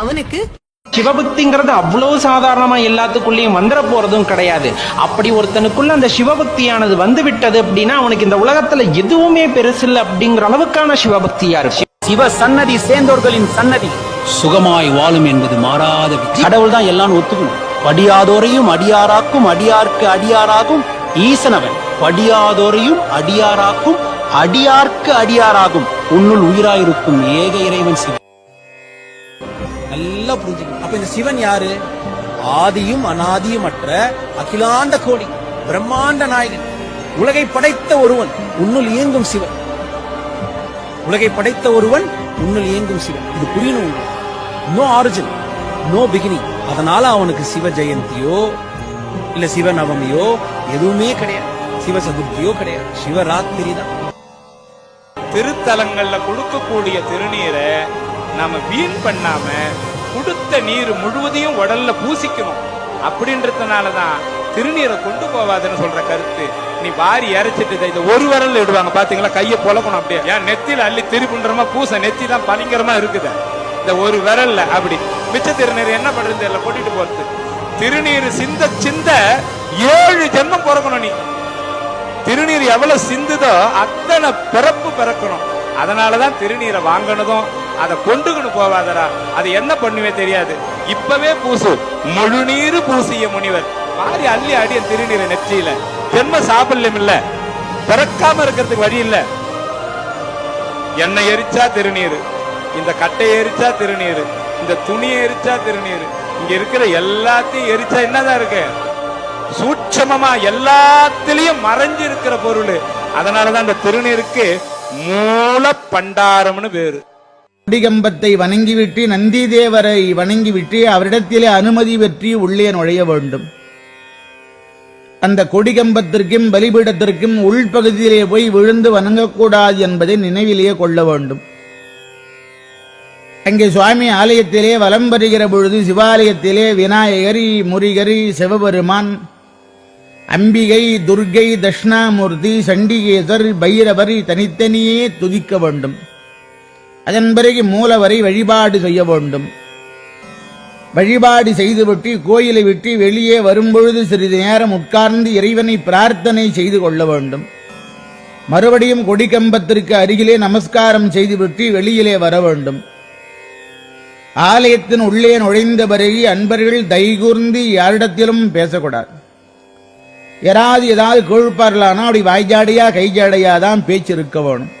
அவனுக்கு சிவபக்திங்கிறது அவ்வளவு சாதாரணமா எல்லாத்துக்குள்ளேயும் வந்துட போறதும் கிடையாது. அப்படி ஒருத்தனுக்குள்ள அந்த சிவபக்தியானது வந்து விட்டது அப்படின்னா அவனுக்கு இந்த உலகத்துல எதுவுமே பெருசில்லை அப்படிங்கிற அளவுக்கான சிவபக்தியா இருக்கு. சிவ சன்னதி சேர்ந்தோர்களின் சன்னதி. சுகமாய் வாழும் என்பது மாறாத விதி. கடவுள் தான் எல்லாம் ஒத்துக்கணும். படியாதோரையும் அடியாராக்கும் அடியார்க்கு அடியாராகும் ஈசனவன். படியாதோரையும் அடியாராக்கும் அடியார்க்கு அடியாராகும். உன்னுள் உயிராயிருக்கும் ஏக இறைவன் சிவன். நல்லா புரிஞ்சுக்கணும். அப்ப இந்த சிவன் யாரு? ஆதியும் அனாதியும் அற்ற அகிலாண்ட கோடி பிரம்மாண்ட நாயகன். உலகை படைத்த ஒருவன் உன்னுள் இயங்கும் சிவன். உலகை படைத்த ஒருவன் உன்னுள் இயங்கும் சிவன். இது புரியணும் நோ ஆரிஜின் நோ பிகினிங் அதனால அவனுக்கு சிவ ஜெயந்தியோ இல்ல சிவ நவமியோ எதுவுமே கிடையாது. சிவ சதுர்த்தியோ கிடையாது. சிவராத்திரி தான். திருத்தலங்கள்ல கொடுக்கக்கூடிய திருநீரை நாம வீண் பண்ணாம கொடுத்த நீர் முழுவதையும் உடல்ல பூசிக்கணும். அப்படின்றதுனால தான் திருநீரை கொண்டு போவாதுன்னு சொல்ற கருத்து. நீ வாரி இறைச்சிட்டு இந்த ஒரு விரல்ல விடுவாங்க பாத்தீங்களா? கையை புலக்கணும் அப்படியே. ஏன்? நெத்தியில அள்ளி திருப்புன்றமா பூச நெத்தி தான் பலிங்கரமா இருக்குது. இந்த ஒரு விரல்ல அப்படி. மிச்ச திருநீர் என்ன பண்றது தெரியல. கொட்டிட்டு போறது. திருநீர் சிந்த சிந்த ஏழு ஜென்மம் பிறக்கணும் நீ. திருநீர் எவ்வளவு சிந்துதோ அத்தனை பிறப்பு பிறக்கணும். அதனாலதான் திருநீரை வாங்கினதும் அதை கொண்டுகணும் போவாதரா அது என்ன பண்ணுவே தெரியாது. இப்பவே பூசு. முழு நீரு பூசிய முனிவர். மாறி அள்ளி அடிய திருநீரை நெற்றியில. ஜென்ம சாபல்யம் இல்ல. பிறக்காம இருக்கிறதுக்கு வழி இல்ல. எண்ணெய் எரிச்சா திருநீர். இந்த கட்டை எரிச்சா திருநீர். இந்த துணியை எரிச்சா திருநீர். இங்க இருக்கிற எல்லாத்தையும் எரிச்சா என்னதான் இருக்கு? சூட்சமமா எல்லாத்திலையும் மறைஞ்சு இருக்கிற பொருள். அதனாலதான் அந்த திருநீருக்கு மூல பண்டாரம்னு பேரு. கொடிகம்பத்தை வணங்கிவிட்டு நந்தி தேவரை வணங்கிவிட்டு அவரிடத்திலே அனுமதி பெற்றி உள்ளே நுழைய வேண்டும். அந்த கொடிகம்பத்திற்கும் பலிபீடத்திற்கும் உள்பகுதியிலே போய் விழுந்து வணங்கக்கூடாது என்பதை நினைவிலேயே கொள்ள வேண்டும். அங்கே சுவாமி ஆலயத்திலே வலம் வருகிற பொழுது சிவாலயத்திலே விநாயகரி முருகரி சிவபெருமான் அம்பிகை துர்கை தட்சிணாமூர்த்தி சண்டிகேசர் பைரவர் தனித்தனியே துதிக்க வேண்டும். அதன் பிறகு மூலவரை வழிபாடு செய்ய வேண்டும். வழிபாடு செய்துவிட்டு கோயிலை விட்டு வெளியே வரும்பொழுது சிறிது நேரம் உட்கார்ந்து இறைவனை பிரார்த்தனை செய்து கொள்ள வேண்டும். மறுபடியும் கொடிக்கம்பத்திற்கு அருகிலே நமஸ்காரம் செய்துவிட்டு வெளியிலே வர வேண்டும். ஆலயத்தின் உள்ளே நுழைந்த பிறகு அன்பர்கள் தைகூர்ந்து யாரிடத்திலும் பேசக்கூடாது. யாராவது ஏதாவது கீழ்ப்பார்களானா அப்படி வாய்ஜாடையா கைஜாடையா தான் பேச்சு இருக்க வேணும்.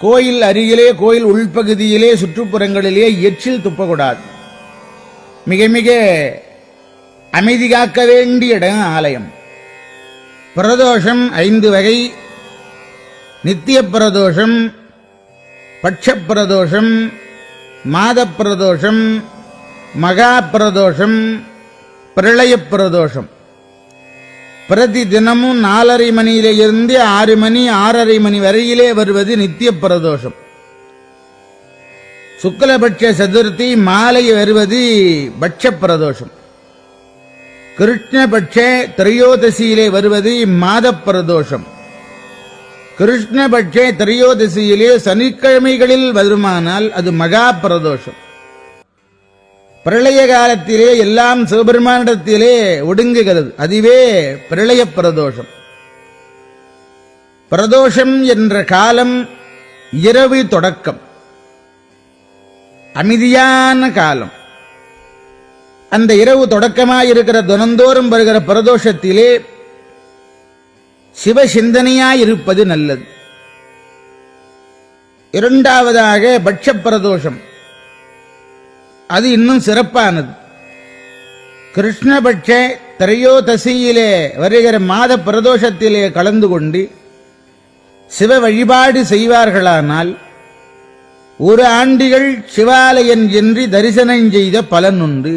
கோயில் அருகிலே கோயில் உள்பகுதியிலே சுற்றுப்புறங்களிலே எச்சில் துப்பக்கூடாது. மிக மிக அமைதி காக்க வேண்டிய இடம் ஆலயம். பிரதோஷம் ஐந்து வகை. நித்திய பிரதோஷம் பட்சப்பிரதோஷம் மாதப்பிரதோஷம் மாத பிரதோஷம் மகா பிரதோஷம் பிரளய பிரதோஷம். பிரதி தினமும் நாலரை மணியிலிருந்து ஆறு மணி ஆறரை மணி வரையிலே வருவது நித்திய பிரதோஷம். சுக்லபட்ச சதுர்த்தி மாலை வருவது பட்ச பிரதோஷம். கிருஷ்ணபட்ச திரையோதசியிலே வருவது மாத பிரதோஷம். கிருஷ்ணபட்ச திரையோதசியிலே சனிக்கிழமைகளில் வருமானால் அது மகா பிரதோஷம். பிரளய காலத்திலே எல்லாம் சிவபெருமானிடத்திலே ஒடுங்குகிறது. அதுவே பிரளய பிரதோஷம். பிரதோஷம் என்ற காலம் இரவு தொடக்கம். அமைதியான காலம். அந்த இரவு தொடக்கமாயிருக்கிற தினந்தோறும் வருகிற பிரதோஷத்திலே சிவசிந்தனையாயிருப்பது நல்லது. இரண்டாவதாக பட்ச பிரதோஷம். அது இன்னும் சிறப்பானது. கிருஷ்ணபட்ச திரையோதசியிலே வருகிற மாத பிரதோஷத்திலே கலந்து கொண்டு சிவ வழிபாடு செய்வார்களானால் ஒரு ஆண்டுகள் சிவாலயன் என்று தரிசனம் செய்த பலன் உண்டு.